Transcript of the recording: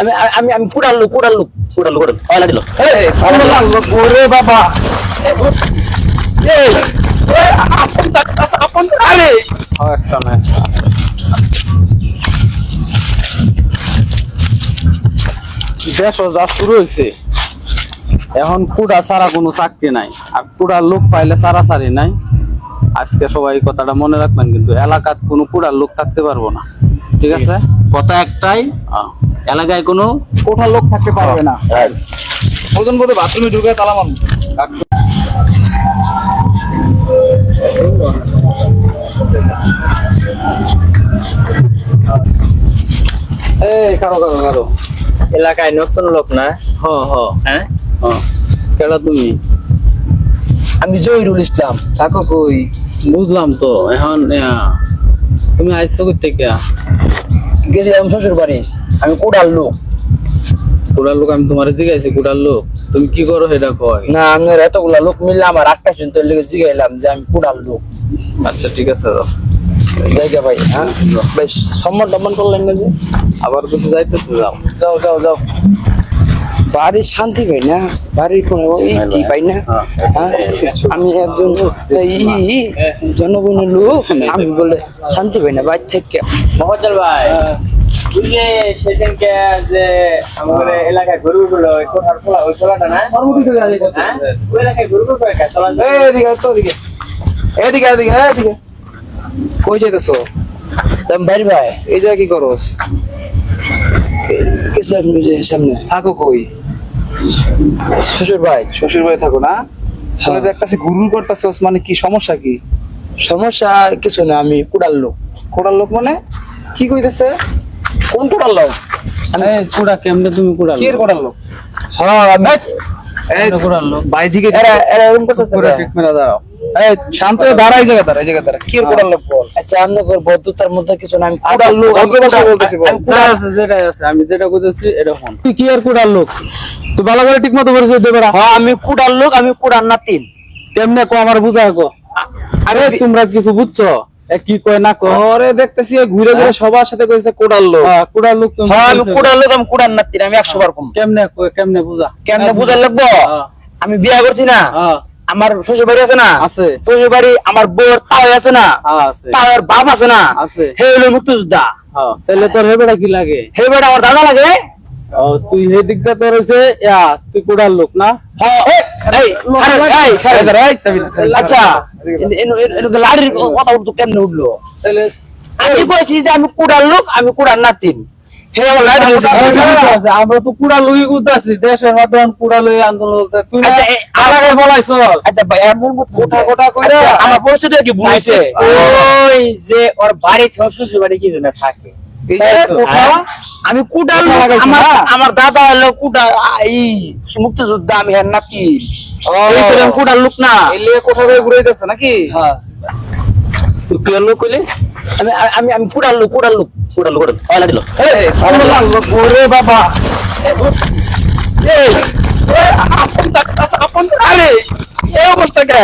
আমি আমি আমি কুড়াল লোক কুড়াল লোক কুড়াল লোক কয়লা দিল ওরে বাবা এই এই, আপন আপন আরে একটা না দেশ যা শুরু হয়েছে। এখন কুড়া ছাড়া কোনো চাকরি নাই। আর কুড়ার লোক পাইলে সারা সারি নাই। আজকে সবাই কথাটা মনে রাখবেন কিন্তু এলাকার কোনো কুড়ার লোক থাকতে পারব না। ঠিক আছে? কথা একটাই এলাকায় কোনো কোঠার লোক থাকতে পারবে না। ওজন বোধ বাথরুমে ঢুকে তালা এই কারও কারও কারও। এলাকায় নতুন লোক না? হ হ। হ্যাঁ? কেডা তুমি? আমি জহিরুল ইসলাম। থাকো কই? বুঝলাম তো এখন তুমি আইসো কই থেকে? গেছিলাম শ্বশুর বাড়ি আমি কুড়াল লোক। কুড়ার লোক আমি তোমার দিকে আইছি কুড়ার লোক। তুমি কি করো সেটা কয়? না আমি এতগুলা লোক মিললে আমার আটটা চিন্তা লেগে জিগাইলাম যে আমি কুড়াল লোক। আচ্ছা ঠিক আছে। জায়গা ভাই হ্যাঁ? বেশ সম্মান টম্মান করলেন না যে? আবার কিছু যাইতেছে যাও। যাও যাও যাও। বাড়ির শান্তি পাই না বাড়ির কোনো ই পাই না হ্যাঁ? আমি একজন ই জনগণের লোক আমি বলে শান্তি পাই না বাইর থেকে। মহজ্জল ভাই। তুই সেদিনকে যে আমাদের এলাকায় গরু গুলো ওই কোঠার খোলা ওই খোলাটা না হ্যাঁ? ওই এলাকায় গরু গুলো কয়েকটা চলা এই, এদিকে আসো, এদিকে এদিকে এদিকে এদিকে। কই যাইতেছো? ভাই ভাই। এই জায়গায় কি করস? কিছু সামনে। থাকো কই? শ্বশুর ভাই। শ্বশুর বাড়ি থাকো না? তাহলে যে একটা গুরুর করতেছস মানে কি সমস্যা কি? সমস্যা কিছু না আমি কুড়াল লোক। কোড়ার লোক মানে? কি কইতেছে? কোন কুড়াল লোক এই কুড়া কেমনে তুমি কুড়া কি এর কোড়ার লোক হ্যাঁ আমি এই কুড়ার লোক এরা এরা এরকম করতেছে পুরো কেন? ট্রিটমেন্ট দাও এই শান্ত হয়ে দাঁড়া এই জায়গা দাঁড়া এই জায়গা দাঁড়া। কি এর কোড়ার লোক বল আচ্ছা আপনার বদ্ধতার মধ্যে কিছু না আমি কুড়াল লোক অল্প কথা বলতেছি বল। যা আছে যেটা আছে আমি যেটা কইতেছি এটা ফোন তুই কি আর কুড়ার লোক তুই ভালো করে ঠিক মতো পরিচয় দে বেড়া। হ্যাঁ আমি কুড়াল লোক আমি কুড়াল নাতিন কেমনে কো আমার বুঝা কো? আরে তোমরা কিছু বুঝছ? কি কয় না আরে দেখতেছি ঘুরে ঘুরে সবার সাথে কইছে কোড়ার লোক। হ্যাঁ কোড়ার লোক তুমি হ্যাঁ লোক আমি কুড়াল নাতিন আমি একশো বার কম। কেমনে কেমনে বুঝা? কেমনে লাগবো? হ্যাঁ, আমি বিয়া করছি না। হ্যাঁ। আমার শ্বশুর বাড়ি আছে না? আছে। শ্বশুর বাড়ি আমার বউর তাও আছে না? হ্যাঁ আছে। তাওয়ার বাপ আছে না? আছে। হে হলো মুক্তিযোদ্ধা। হ্যাঁ তাহলে তোর হেবেটা কি লাগে? হে বেটা আমার দাদা লাগে। তুই হে দিকটা তোর হইছে তুই কোড়ার লোক না? হ্যাঁ, এই, আচ্ছা লাড়ির কথা উঠতো কেমনে উঠল? আমি যে আমি লোক আমি নাতিন। আমার তো লুই দেশের মাধ্যমে লুই আন্দোলন তুই আচ্ছা, আলাদা আচ্ছা এমন আচ্ছা, আমার কি ভুল হয়েছে ওই যে ওর বাড়ি শ্বশুর বাড়ি কি জন্য থাকে? আমি কুড়াল আমার দাদা হলো কুড়া এই মুক্তিযোদ্ধা আমি হ্যাঁ আমি কুড়াল লোক না। কোঠা করে ঘুরাইতেছ নাকি? হ্যাঁ। তুই লোক কইলে? আমি আমি আমি কুড়াল লোক কুড়াল লোক কুড়াল লোক কয়লা দিল। এই কুড়াল লোক ওরে বাবা। এই। এই, আপন আপন আরে এই অবস্থা কে?